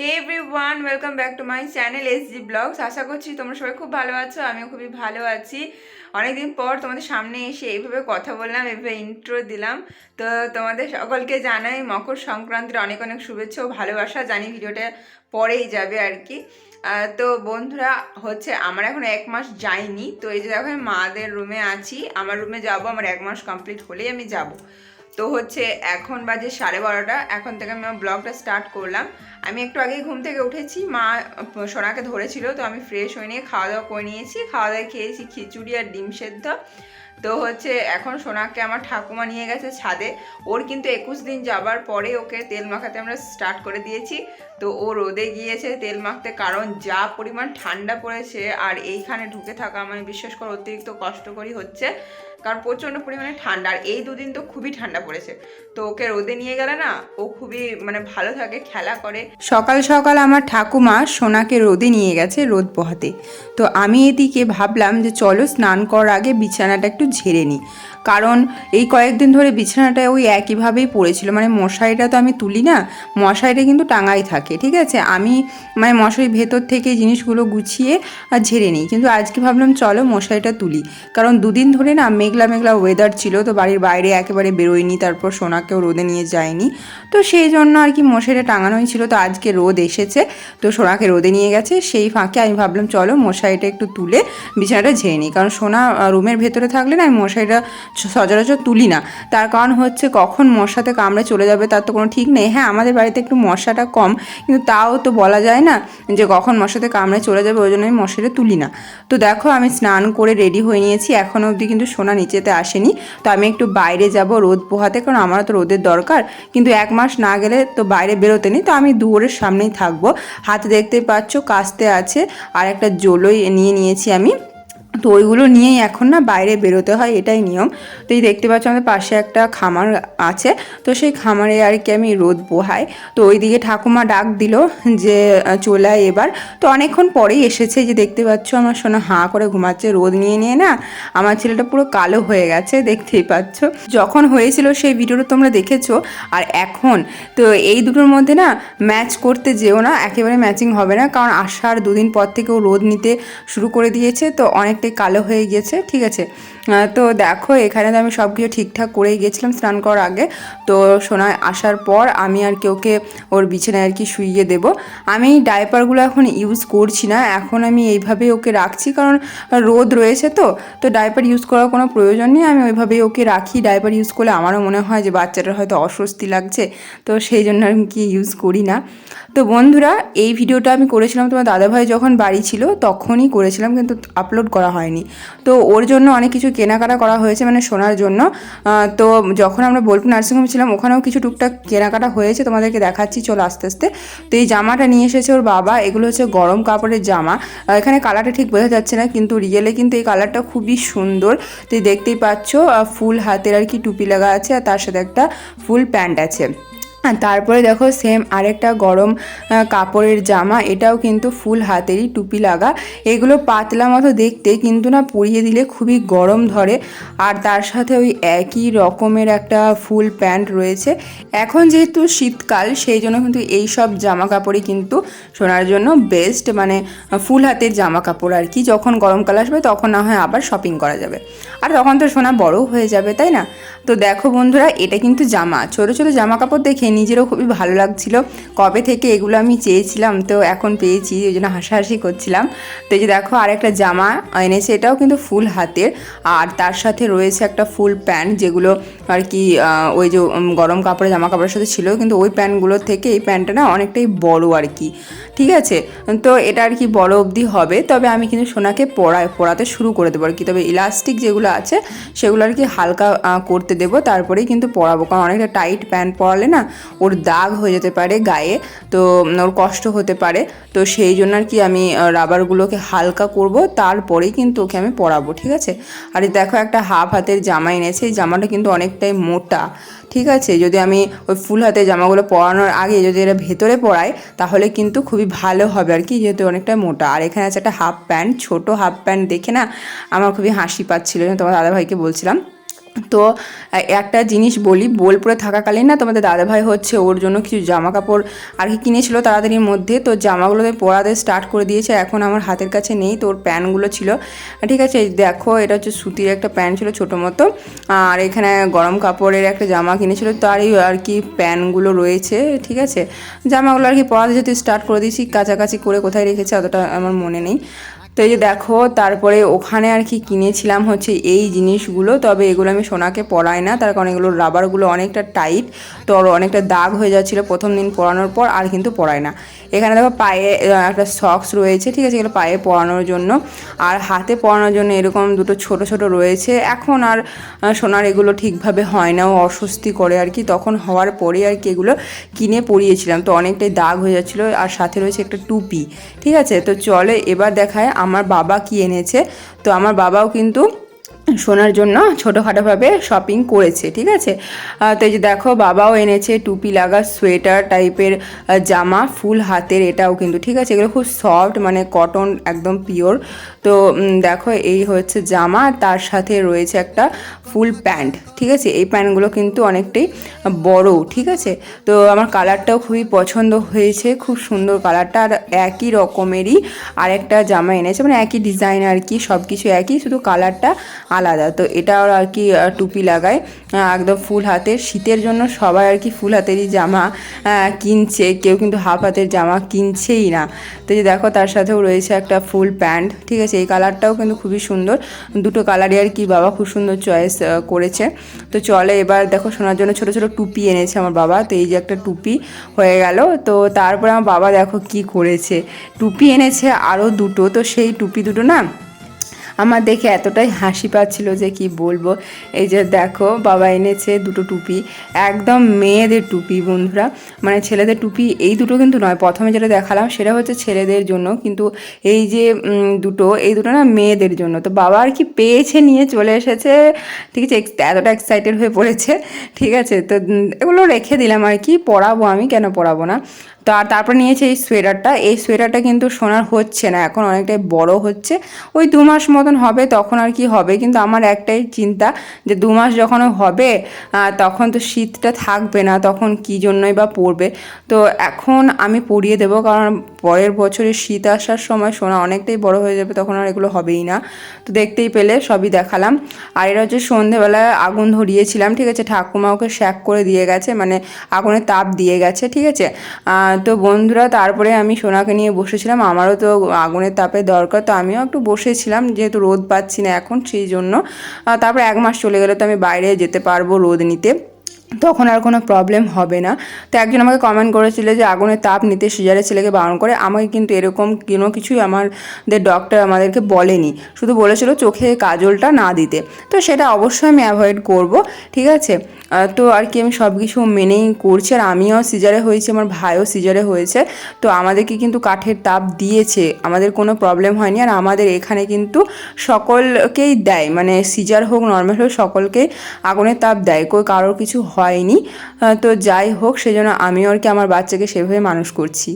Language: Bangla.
Hey everyone welcome back to my channel S G blogs আশা করছি তোমরা সবাই খুব ভালো আছো, আমিও খুবই ভালো আছি। অনেকদিন পর তোমাদের সামনে এসে এইভাবে কথা বললাম, এইভাবে ইন্ট্রো দিলাম। তো তোমাদের সকলকে জানাই মকর সংক্রান্তির অনেক অনেক শুভেচ্ছা ও ভালোবাসা, জানি ভিডিওটা পরেই যাবে আর কি। তো বন্ধুরা, হচ্ছে আমার এখন এক মাস যাইনি তো এই যে দেখো মাদের রুমে আছি, আমার রুমে যাব, আমার এক মাস কমপ্লিট হলেই আমি যাব। তো হচ্ছে এখন বাজে সাড়ে বারোটা। এখন থেকে আমি আমার ব্লগটা স্টার্ট করলাম। আমি একটু আগেই ঘুম থেকে উঠেছি। মা সোনাকে ধরেছিল, তো আমি ফ্রেশ হয়ে নিয়ে খাওয়া দাওয়া করে নিয়েছি। খাওয়া দাওয়া খেয়েছি, খিচুড়ি আর ডিম সেদ্ধ। তো হচ্ছে এখন সোনাকে আমার ঠাকুমা নিয়ে গেছে ছাদে। ওর কিন্তু একুশ দিন যাবার পরে ওকে তেল মাখাতে আমরা স্টার্ট করে দিয়েছি। তো ও রোদে গিয়েছে তেল মাখতে, কারণ যা পরিমাণ ঠান্ডা পড়েছে আর এইখানে ঢুকে থাকা মানে বিশ্বাস করে, অতিরিক্ত কষ্টকরই হচ্ছে। কারণ প্রচণ্ড পরিমাণে ঠান্ডা, আর এই দুদিন তো খুবই ঠান্ডা পড়েছে। তো ওকে রোদে নিয়ে গেলে না, ও খুবই মানে ভালো থাকে, খেলা করে। সকাল সকাল আমার ঠাকুমা সোনাকে রোদে নিয়ে গেছে রোদ পোহাতে। তো আমি এদিকে ভাবলাম যে চলো স্নান করার আগে বিছানাটা একটু ঝেড়ে নিই। কারণ এই কয়েকদিন ধরে বিছানাটা ওই একইভাবেই পড়েছিল। মানে মশারিটা তো আমি তুলি না, মশারিটা কিন্তু টাঙাই থাকে, ঠিক আছে? আমি মানে মশারির ভেতর থেকে জিনিসগুলো গুছিয়ে আর ঝেড়ে নিই। কিন্তু আজকে ভাবলাম চলো মশারিটা তুলি। কারণ দুদিন ধরে না মেঘলা মেঘলা ওয়েদার ছিল, তো বাড়ির বাইরে একেবারে বেরোয়নি, তারপর সোনাকেও রোদে নিয়ে যায়নি। তো সেই জন্য আর কি মশারিটা টাঙানোই ছিল, তো আজকে রোদ এসেছে, তো সোনাকে রোদে নিয়ে গেছে। সেই ফাঁকে আমি ভাবলাম, চলো মশারিটা একটু তুলে বিছানাটা ঝেড়ে নিই, কারণ সোনা রুমের ভেতরে থাকলে না আমি মশারিটা সচরাচর তুলি না। তার কারণ হচ্ছে কখন মশাতে কামড়ে চলে যাবে তার তো কোনো ঠিক নেই। হ্যাঁ আমাদের বাড়িতে একটু মশাটা কম, কিন্তু তাও তো বলা যায় না যে কখন মশাতে কামড়ে চলে যাবে, ওই জন্য আমি মশারিটা তুলি না। তো দেখো আমি স্নান করে রেডি হয়ে নিয়েছি এখনও অবধি কিন্তু সোনা নিচেতে আসেনি। তো আমি একটু বাইরে যাব রোদ পোহাতে, কারণ আমারও তো রোদের দরকার। কিন্তু এক মাস না গেলে তো বাইরে বেরোতে নেই। তো আমি দুয়ারের সামনেই থাকব। হাতে দেখতে পাচ্ছ, কাস্তে আছে। আর একটা জলই নিয়ে নিয়েছি আমি। তো ওইগুলো নিয়েই এখন না বাইরে বেরোতে হয়, এটাই নিয়ম। তো এই দেখতে পাচ্ছ আমাদের পাশে একটা খামার আছে, তো সেই খামারে আর কি আমি রোদ পোহাই। তো ওইদিকে ঠাকুমা ডাক দিল যে চলে এবার। তো অনেকক্ষণ পরেই এসেছে যে দেখতে পাচ্ছ আমার সোনা হাঁ করে ঘুমাচ্ছে, রোদ নিয়ে নিয়ে না আমার ছেলেটা পুরো কালো হয়ে গেছে, দেখতেই পাচ্ছ। যখন হয়েছিল সেই ভিডিওটা তোমরা দেখেছ, আর এখন তো এই দুটোর মধ্যে না ম্যাচ করতে যেও না, একেবারে ম্যাচিং হবে না, কারণ আসার দুদিন পর থেকে ও রোদ নিতে শুরু করে দিয়েছে, তো অনেকটাই কালো হয়ে গিয়েছে ঠিক আছে? তো দেখো, এখানে তো আমি সব কিছু ঠিকঠাক করেই গেছিলাম স্নান করার আগে। তো সোনা আসার পর আমি আর কি ওকে ওর বিছানায় আর কি শুইয়ে দেব। আমি ডাইপারগুলো এখন ইউজ করছি না, এখন আমি এইভাবেই ওকে রাখছি, কারণ রোদ রয়েছে তো তো ডাইপার ইউজ করার কোনো প্রয়োজন নেই। আমি ওইভাবেই ওকে রাখি, ডাইপার ইউজ করলে আমারও মনে হয় যে বাচ্চাটার হয়তো অস্বস্তি লাগছে, তো সেই জন্য আমি কি ইউজ করি না। তো বন্ধুরা, এই ভিডিওটা আমি করেছিলাম, তোমার দাদাভাই যখন বাড়ি ছিল, তখনই করেছিলাম, কিন্তু আপলোড করা হয়নি। তো ওর জন্য অনেক কিছু কেনাকাটা করা হয়েছে মানে শোনার জন্য। তো যখন আমরা বোলপুর নার্সিংহোমে ছিলাম, ওখানেও কিছু টুকটাক কেনাকাটা হয়েছে, তোমাদেরকে দেখাচ্ছি, চলো আস্তে আস্তে। তো এই জামাটা নিয়ে এসেছে ওর বাবা, এগুলো হচ্ছে গরম কাপড়ের জামা। এখানে কালারটা ঠিক বোঝা যাচ্ছে না, কিন্তু রিয়েলে কিন্তু এই কালারটা খুবই সুন্দর। তো এই দেখতেই পাচ্ছ ফুল হাতের আর কি টুপি লাগা আছে, আর তার সাথে একটা ফুল প্যান্ট আছে। তারপরে দেখো সেম আরেকটা গরম কাপড়ের জামা, এটাও কিন্তু ফুল হাতেরই টুপি লাগা। এগুলো পাতলা মতো দেখতে কিন্তু না পরিয়ে দিলে খুবই গরম ধরে। আর তার সাথে ওই একই রকমের একটা ফুল প্যান্ট রয়েছে। এখন যেহেতু শীতকাল, সেই জন্য কিন্তু এই সব জামা কাপড়ই কিন্তু শোনার জন্য বেস্ট মানে ফুল হাতের জামা কাপড় আর কি। যখন গরমকাল আসবে, তখন না হয় আবার শপিং করা যাবে। আর তখন তো সোনা বড় হয়ে যাবে, তাই না? তো দেখো বন্ধুরা, এটা কিন্তু জামা। ছোট ছোট জামা কাপড় দেখে নিজেরও খুবই ভালো লাগছিল। কবে থেকে এগুলো আমি চেয়েছিলাম, তো এখন পেয়েছি, ওই জন্য হাসাহাসি করছিলাম। তো এই যে দেখো আর একটা জামা এনেছে, এটাও কিন্তু ফুল হাতের। আর তার সাথে রয়েছে একটা ফুল প্যান্ট, যেগুলো আর কি ওই যে গরম কাপড়ের জামা কাপড়ের সাথে ছিল, কিন্তু ওই প্যান্টগুলোর থেকে এই প্যান্টটা না অনেকটাই বড় আর কি। ঠিক আছে? তো এটা আর কি বড় অবধি হবে, তবে আমি কিন্তু সোনাকে পড়ায় পড়াতে শুরু করে দেবো আর কি। তবে ইলাস্টিক যেগুলো আছে, সেগুলো আর কি হালকা করতে দেবো, তারপরেই কিন্তু পরাবো। কারণ অনেকটা টাইট প্যান্ট পরালে না ওর দাগ হয়ে যেতে পারে গায়ে, তো ওর কষ্ট হতে পারে। তো সেই জন্য আর কি আমি রাবারগুলোকে হালকা করব, তারপরেই কিন্তু ওকে আমি পরাবো, ঠিক আছে? আর দেখো একটা হাফ হাতের জামা এনেছে, এই জামাটা কিন্তু অনেকটাই মোটা, ঠিক আছে? যদি আমি ওই ফুল হাতে জামাগুলো পরানোর আগে যদি এটা ভেতরে পরাই তাহলে কিন্তু খুবই ভালো হবে আর কি, যেহেতু অনেকটা মোটা। আর এখানে আছে একটা হাফ প্যান্ট ছোট হাফ প্যান্ট দেখে না আমার খুবই হাসি পাচ্ছিল তোমার দাদাভাইকে বলছিলাম। তো একটা জিনিস বলি, বোলপুরে থাকাকালীন না তোমাদের দাদাভাই হচ্ছে ওর জন্য কিছু জামা কাপড় আর কি কিনেছিল তাড়াতাড়ির মধ্যে। তো জামাগুলোতে পরাতে স্টার্ট করে দিয়েছে, এখন আমার হাতের কাছে নেই, তো ওর প্যান্টগুলো ছিল। ঠিক আছে, দেখো, এটা হচ্ছে সুতির একটা প্যান্ট ছিল ছোটো মতো। আর এখানে গরম কাপড়ের একটা জামা কিনেছিল, তারই আর কি প্যান্টগুলো রয়েছে, ঠিক আছে। জামাগুলো আর কি পরাতে যেতে স্টার্ট করে দিয়েছি, কাছাকাছি করে কোথায় রেখেছে, অতটা আমার মনে নেই। তো এই যে দেখো, তারপরে ওখানে আর কি কিনেছিলাম হচ্ছে এই জিনিসগুলো। তবে এগুলো আমি সোনাকে পরাই না, তার কারণ এগুলোর রাবারগুলো অনেকটা টাইট, তো অনেকটা দাগ হয়ে যাচ্ছিল প্রথম দিন পরানোর পর, আর কিন্তু পরাই না। এখানে দেখো পায়ে একটা সক্স রয়েছে, ঠিক আছে, এগুলো পায়ে পরানোর জন্য। আর হাতে পরানোর জন্য এরকম দুটো ছোট ছোট রয়েছে। এখন আর সোনার এগুলো ঠিকভাবে হয় না, ও অস্বস্তি করে আর কি। তখন হওয়ার পরে আর কি এগুলো কিনে পরিয়েছিলাম। তো অনেকটাই দাগ হয়ে যাচ্ছিল, আর সাথে রয়েছে একটা টুপি, ঠিক আছে? তো চলে এবার দেখায় আমার বাবা কি এনেছে তো আমার বাবাও কিন্তু সোনার জন্য ছোটোখাটোভাবে শপিং করেছে, ঠিক আছে? তো এই যে দেখো, বাবাও এনেছে টুপি লাগা সোয়েটার টাইপের জামা ফুল হাতের, এটাও কিন্তু, ঠিক আছে? এগুলো খুব সফট মানে কটন একদম পিওর তো দেখো, এই হচ্ছে জামা তার সাথে রয়েছে একটা ফুল প্যান্ট, ঠিক আছে? এই প্যান্টগুলো কিন্তু অনেকটাই বড়, ঠিক আছে? তো আমার কালারটাও খুবই পছন্দ হয়েছে, খুব সুন্দর কালারটা, আর একই রকমেরই আরেকটা জামা এনেছে মানে একই ডিজাইন আর কি সব কিছু একই, শুধু কালারটা আলাদা। তো এটাও আর কি টুপি লাগায়। একদম ফুল হাতের শীতের জন্য সবাই আর কি ফুল হাতেরই জামা কিনছে। কেউ কিন্তু হাফ হাতের জামা কিনছেই না। তো যে দেখো, তার সাথেও রয়েছে একটা ফুল প্যান্ট। ঠিক আছে, এই কালারটাও কিন্তু খুবই সুন্দর। দুটো কালারই আর কি বাবা খুব সুন্দর চয়েস করেছে। তো চলে এবার দেখো শোনার জন্য ছোট ছোট টুপি এনেছে আমার বাবা। তো এই যে একটা টুপি হয়ে গেল। তো তারপরে আমার বাবা দেখো কি করেছে। টুপি এনেছে আরও দুটো। তো সেই টুপি দুটো না আমার দেখে এতটাই হাসি পাচ্ছিল যে কি বলব। এই যে দেখো, বাবা এনেছে দুটো টুপি, একদম মেয়েদের টুপি বন্ধুরা। মানে ছেলেদের টুপি এই দুটো কিন্তু নয়, প্রথমে যেটা দেখালাম সেটা হচ্ছে ছেলেদের জন্য, কিন্তু এই যে দুটো, এই দুটো না মেয়েদের জন্য। তো বাবা আর কি পেয়েছে নিয়ে চলে এসেছে, ঠিক আছে এতটা এক্সাইটেড হয়ে পড়েছে, ঠিক আছে। তো এগুলো রেখে দিলাম আর কি পরাবো আমি, কেন পড়াবো না? তো আর তারপর নিয়েছে এই সোয়েটারটা। এই সোয়েটারটা কিন্তু সোনার হচ্ছে না, এখন অনেকটাই বড় হচ্ছে। ওই দু মাস মতন হবে, তখন আর কি হবে? কিন্তু আমার একটাই চিন্তা যে দু মাস যখন হবে তখন তো শীতটা থাকবে না, তখন কি জন্যই বা পড়বে তো এখন আমি পরিয়ে দেবো, কারণ পরের বছরে শীত আসার সময় সোনা অনেকটাই বড় হয়ে যাবে, তখন আর এগুলো হবেই না। তো দেখতেই পেলে, সবই দেখালাম। আর এটা হচ্ছে সন্ধেবেলায় আগুন ধরিয়েছিলাম, ঠিক আছে? ঠাকুমা ওকে শ্যাক করে দিয়ে গেছে মানে আগুনের তাপ দিয়ে গেছে, ঠিক আছে? তো বন্ধুরা, তারপরে আমি সোনাকে নিয়ে বসেছিলাম। আমারও তো আগুনের তাপে দরকার, তো আমিও একটু বসেছিলাম, যেহেতু রোদ পাচ্ছি না এখন, সেই জন্য। তারপর এক মাস চলে গেলে তো আমি বাইরে যেতে পারব রোদ নিতে। তখন আর কোনো প্রবলেম হবে না। তো একজন আমাকে কমেন্ট করেছিল যে আগুনের তাপ নিতে সিজারের ছেলেকে বারণ করে। আমাকে কিন্তু এরকম কোনো কিছুই আমাদের ডক্টর আমাদেরকে বলেনি। শুধু বলেছিল চোখে কাজলটা না দিতে। তো সেটা অবশ্যই আমি অ্যাভয়েড করব, ঠিক আছে? তো আর কি আমি সব কিছু মেনেই করছি। আর আমিও সিজারে হয়েছি, আমার ভাইও সিজারে হয়েছে। তো আমাদেরকে কিন্তু কাঠের তাপ দিয়েছে, আমাদের কোনো প্রবলেম হয়নি। আর আমাদের এখানে কিন্তু সকলকেই দেয় মানে সিজার হোক নর্মাল হোক সকলকেই আগুনের তাপ দেয়। কই কারোর কিছু হয়নি। তো যাই হোক সেজন্য আমি আর কি আমার বাচ্চাকে সেভাবে মানুষ করছি।